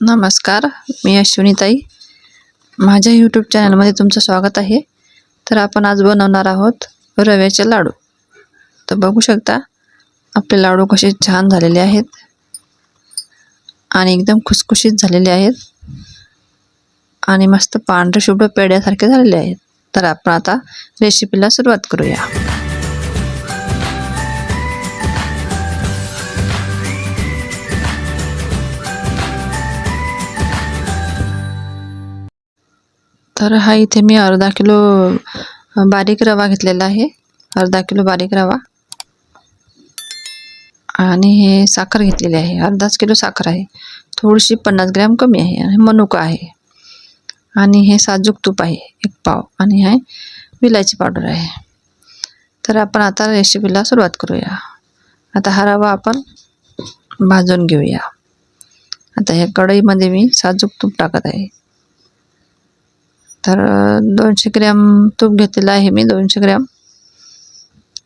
नमस्कार मी अश्विनीताई माझ्या यूट्यूब चॅनलमध्ये तुमचं स्वागत आहे. तर आपण आज बनवणार आहोत रव्याचे लाडू. तर बघू शकता आपले लाडू कसे छान झालेले आहेत आणि एकदम खुसखुशीत झालेले आहेत आणि मस्त पांढरे शुभ्र पेड्यासारखे झालेले आहेत. तर आपण आता रेसिपीला सुरुवात करूया. तर हा इथे मी अर्धा किलो बारीक रवा घेतलेला आहे. अर्धा किलो बारीक रवा. आणि हे साखर घेतलेली आहे. अर्धाच किलो साखर आहे. थोडीशी पन्नास ग्रॅम कमी आहे आणि मनुका आहे. आणि हे साजूक तूप आहे एक पाव. आणि हे विलायची पावडर आहे. तर आपण आता रेसिपीला सुरुवात करूया. आता हा रवा आपण भाजून घेऊया. आता ह्या कढईमध्ये मी साजूक तूप टाकत आहे. तर दोनशे ग्रॅम तूप घेतलेलं आहे मी दोनशे ग्रॅम.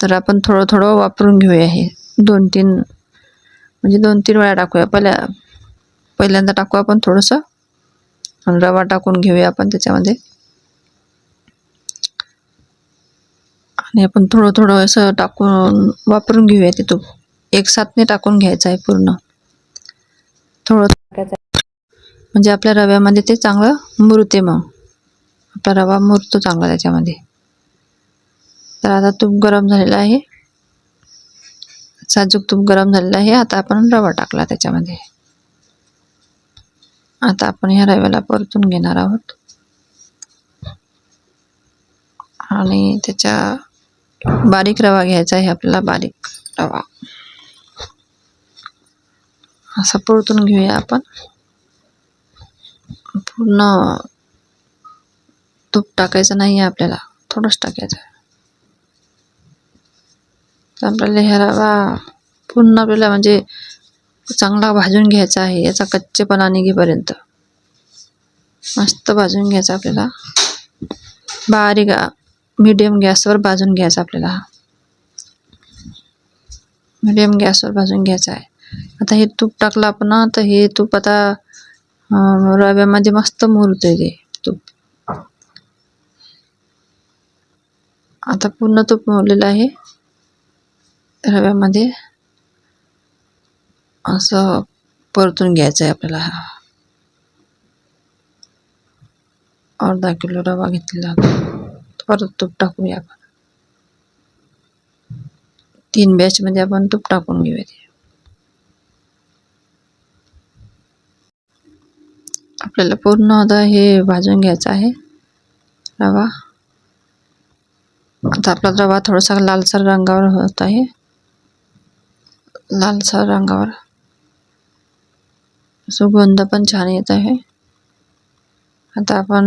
तर आपण थोडं थोडं वापरून घेऊया हे. दोन तीन म्हणजे दोन तीन वेळा टाकूया. पहिल्या पहिल्यांदा टाकू आपण थोडंसं. आणि रवा टाकून घेऊया आपण त्याच्यामध्ये. आणि आपण थोडं थोडं असं टाकून वापरून घेऊया ते तूप. एक साथने टाकून घ्यायचं आहे पूर्ण. थोडं म्हणजे आपल्या रव्यामध्ये ते चांगलं मुरते मग. आपला रवा मुरतो चांगला त्याच्यामध्ये. तर आता तूप गरम झालेलं आहे. साजूक तूप गरम झालेलं आहे. आता आपण रवा टाकला त्याच्यामध्ये. आता आपण ह्या रव्याला परतून घेणार आहोत. आणि त्याच्या बारीक रवा घ्यायचा आहे. आपल्याला बारीक रवा. असा परतून घेऊया आपण. पूर्ण तूप टाकायचं नाही आहे आपल्याला. थोडंच टाकायचं. आहे तर आपल्याला ह्या रवा पूर्ण आपल्याला म्हणजे चांगला भाजून घ्यायचा आहे. याचा कच्चेपणा निघेपर्यंत मस्त भाजून घ्यायचा आपल्याला. बारीक मीडियम गॅसवर भाजून घ्यायचा आपल्याला. मीडियम गॅसवर भाजून घ्यायचा आहे. आता हे तूप टाकलं आपण तर हे तूप आता रव्यामध्ये मस्त मुरतंय ते तूप आता पूर्ण तूप मोडलेलं आहे. रव्यामध्ये असं परतून घ्यायचं आहे आपल्याला. हा अर्धा किलो रवा घेतलेला परत तूप टाकूया आपण. तीन बॅचमध्ये आपण तूप टाकून घेऊया ते. आपल्याला पूर्ण आता हे भाजून घ्यायचं आहे. रवा. आता आपला रवा थोडासा लालसर रंगावर होत आहे. लालसर रंगावर. सुगंध पण छान येत आहे. आता आपण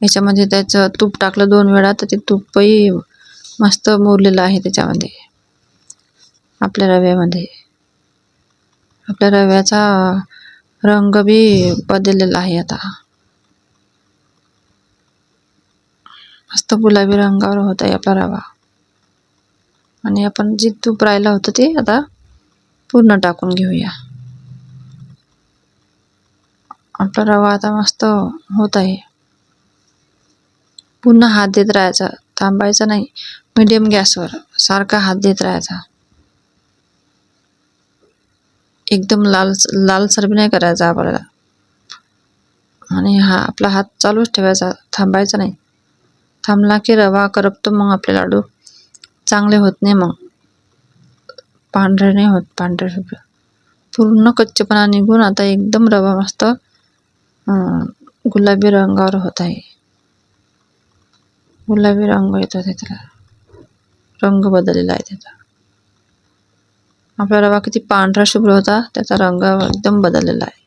याच्यामध्ये त्याचं तूप टाकलं दोन वेळा तर ते तूपही मस्त मुरलेलं आहे त्याच्यामध्ये. आपल्या रव्यामध्ये. आपल्या रव्याचा रंग बी बदललेला आहे आता. मस्त गुलाबी रंगावर होत आहे आपला रवा. आणि आपण जे तूप राहिलं होतं ते आता पूर्ण टाकून घेऊया. आपला रवा आता मस्त होत आहे पुन्हा हात देत राहायचा. थांबायचा नाही. मिडियम गॅसवर सारखा हात देत राहायचा. एकदम लाल लालसर बी नाही करायचा आपल्याला. आणि हा आपला हात चालूच ठेवायचा. थांबायचा नाही. थांबला की रवा करपतो मग आपले लाडू. चांगले होत नाही मग. पांढरे नाही होत पांढरे शुभ्र पूर्ण कच्चेपणा निघून आता एकदम रवा मस्त गुलाबी रंगावर होत आहे. गुलाबी रंग येतो त्याला रंग बदललेला आहे त्याचा आपला रवा किती पांढरा शुभ्र होता त्याचा रंग एकदम बदललेला आहे.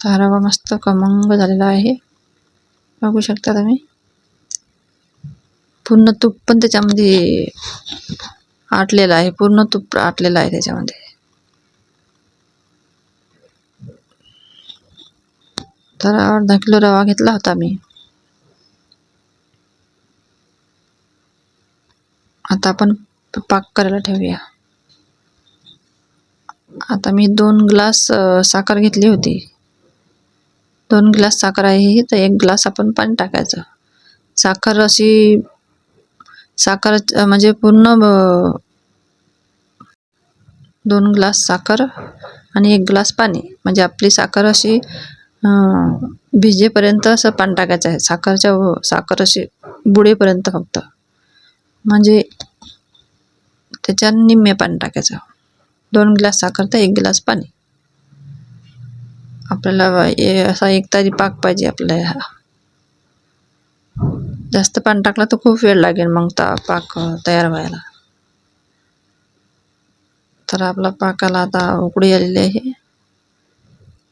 धारावा रवा मस्त खमंग झालेला आहे बघू शकता तुम्ही? पूर्ण तूप पण त्याच्यामध्ये आटलेलं आहे. पूर्ण तूप आटलेलं आहे त्याच्यामध्ये. तर अर्धा किलो रवा घेतला होता मी. आता आपण पाक करायला ठेवूया. आता मी दोन ग्लास साखर घेतली होती. दोन ग्लास साखर आहे ही तर एक ग्लास आपण पाणी टाकायचं. साखर अशी साखर म्हणजे पूर्ण दोन ग्लास साखर आणि एक ग्लास पाणी. म्हणजे आपली साखर अशी भिजेपर्यंत असं पाणी टाकायचं आहे. साखरच्या साखर अशी बुडेपर्यंत फक्त. म्हणजे त्याच्या निम्मे पाणी टाकायचं. दोन ग्लास साखर तर एक ग्लास पाणी. आपल्याला असा एक तारी पाक पाहिजे आपल्याला हा जास्त पाणी टाकलं तर खूप वेळ लागेल मग ता पाक तयार व्हायला. तर आपला पाकाला आता उकडी आलेली आहे.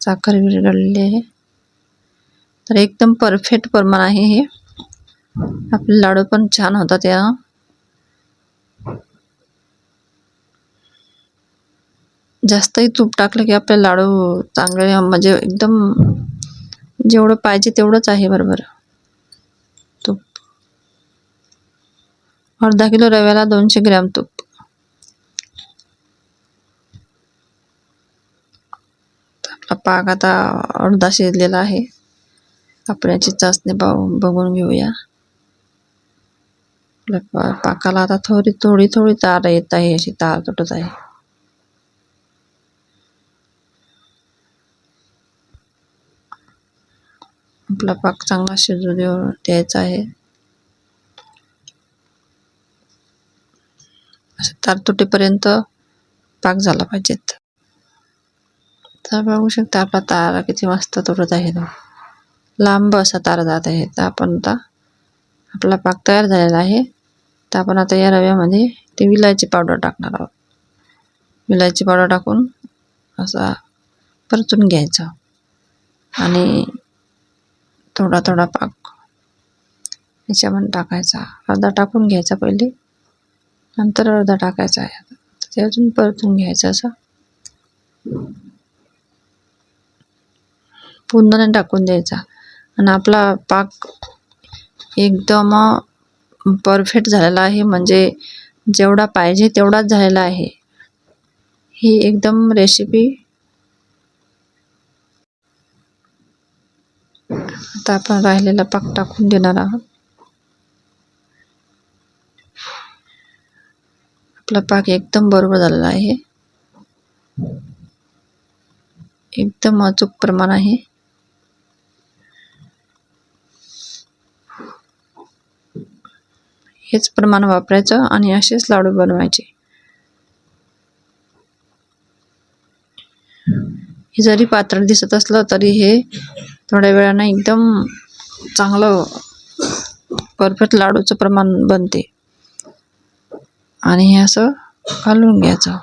साखर विरघळलेली आहे. तर एकदम परफेक्ट प्रमाण आहे हे. आपले लाडू पण छान होतात या जास्तही तूप टाकलं की आपले लाडू चांगले म्हणजे एकदम जेवढं पाहिजे तेवढंच आहे बरोबर. तूप. अर्धा किलो रव्याला दोनशे ग्रॅम तूप. आपला पाक आता अर्धा शिजलेला आहे. कापण्याची चाचणी पाहू बघून घेऊया. पा पाकाला आता थोडी थोडी थोडी तार येत आहे अशी तार तुटत आहे. आपला पाक चांगला शिजू देऊ द्यायचा आहे. असं तार तुटेपर्यंत पाक झाला पाहिजेत तर बघू शकता आपला तारा किती मस्त तुटत आहे. तो लांब असा तारा जात आहे. तर आपण आता आपला पाक तयार झालेला आहे. तर आपण आता या रव्यामध्ये ते विलायची पावडर टाकणार आहोत. विलायची पावडर टाकून असा परतून घ्यायचा. आणि थोडा थोडा पाक. याच्यामध्ये टाकायचा. अर्धा टाकून घ्यायचा पहिले. नंतर अर्धा टाकायचा आहे ते अजून परतून घ्यायचं असं. पुन्हा टाकून द्यायचा. आणि आपला पाक एकदम परफेक्ट झालेला आहे. म्हणजे जेवढा पाहिजे तेवढाच झालेला आहे. ही एकदम रेसिपी फक्त आपण राहिलेला पाक टाकून देणार आहोत. आपला पाक एकदम बरोबर झालेला आहे. एकदम अचूक प्रमाण आहे. हेच प्रमाण वापरायचं आणि असेच लाडू बनवायचे. हे जरी पातळ दिसत असलं तरी हे थोड्या वेळानं एकदम चांगलं परफेक्ट लाडूचं प्रमाण बनते. आणि हे असं घालून घ्यायचं.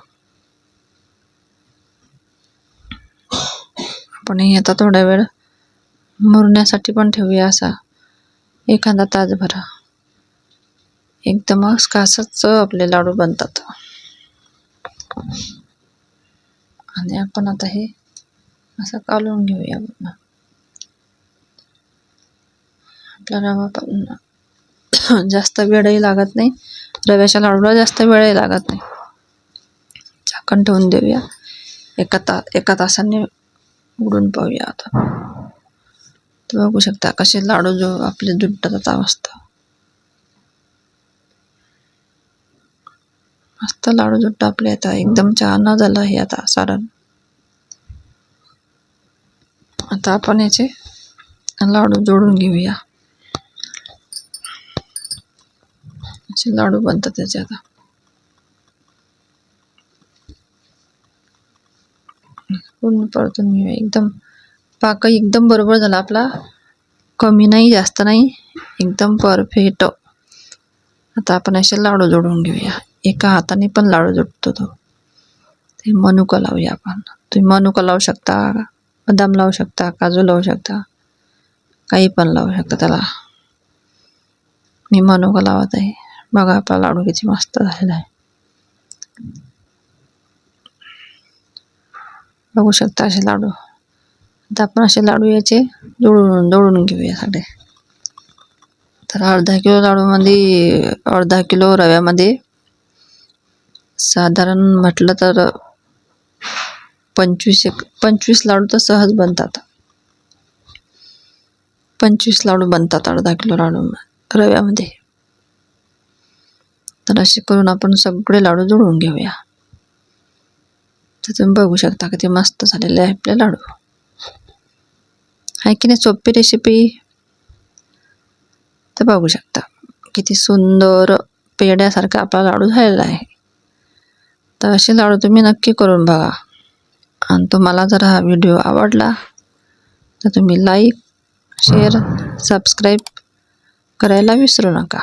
आपण हे आता थोडा वेळ मुरण्यासाठी पण ठेवूया असा. एखादा तासभरा. एकदमच कासच आपले लाडू बनतात. आणि आपण आता हे असं कालवून घेऊया पूर्ण आपला रवा पण जास्त वेळही लागत नाही. रव्याच्या लाडूला जास्त वेळही लागत नाही. झाकण ठेवून देऊया. एका ता एका तासाने उघडून पाहूया आता. तर बघू शकता कसे लाडू जो आपले दुधतात आता मस्त मस्त लाडू जुट्ट आपले आता एकदम छान झालं हे आता सारण. आता आपण याचे लाडू जोडून घेऊया. असे लाडू बनतात त्याचे आता. पूर्ण परतून घेऊया. एकदम पाक एकदम बरोबर झाला आपला. कमी नाही जास्त नाही. एकदम परफेक्ट. आता आपण असे लाडू जोडून घेऊया. एका हाताने पण लाडू जोडतो तो. ते मनुका लावूया आपण. तुम्ही मनुका लावू शकता बदाम लावू शकता काजू लावू शकता काही पण लावू शकता त्याला. मी मनुका लावत आहे. बघा आपला लाडू किती मस्त झालेला आहे बघू शकता असे लाडू. आता आपण असे लाडू याचे जोडून जोडून घेऊया सगळे. तर अर्धा किलो लाडूमध्ये अर्धा किलो रव्यामध्ये साधारण म्हटलं तर पंचवीस एक पंचवीस लाडू तर सहज बनतात. पंचवीस लाडू बनतात अर्धा किलो लाडू रव्यामध्ये. तर असे करून आपण सगळे लाडू जुळवून घेऊया. तर तुम्ही बघू शकता किती मस्त झालेले आहे आपले लाडू. आहे की नाही सोपी रेसिपी तर बघू शकता किती सुंदर पेड्यासारखा आपला लाडू झालेला आहे. तर असे लाडू तुम्ही नक्की करून बघा. आणि तुम्हाला जर हा व्हिडिओ आवडला तर तुम्ही लाईक शेअर सबस्क्राईब करायला विसरू नका.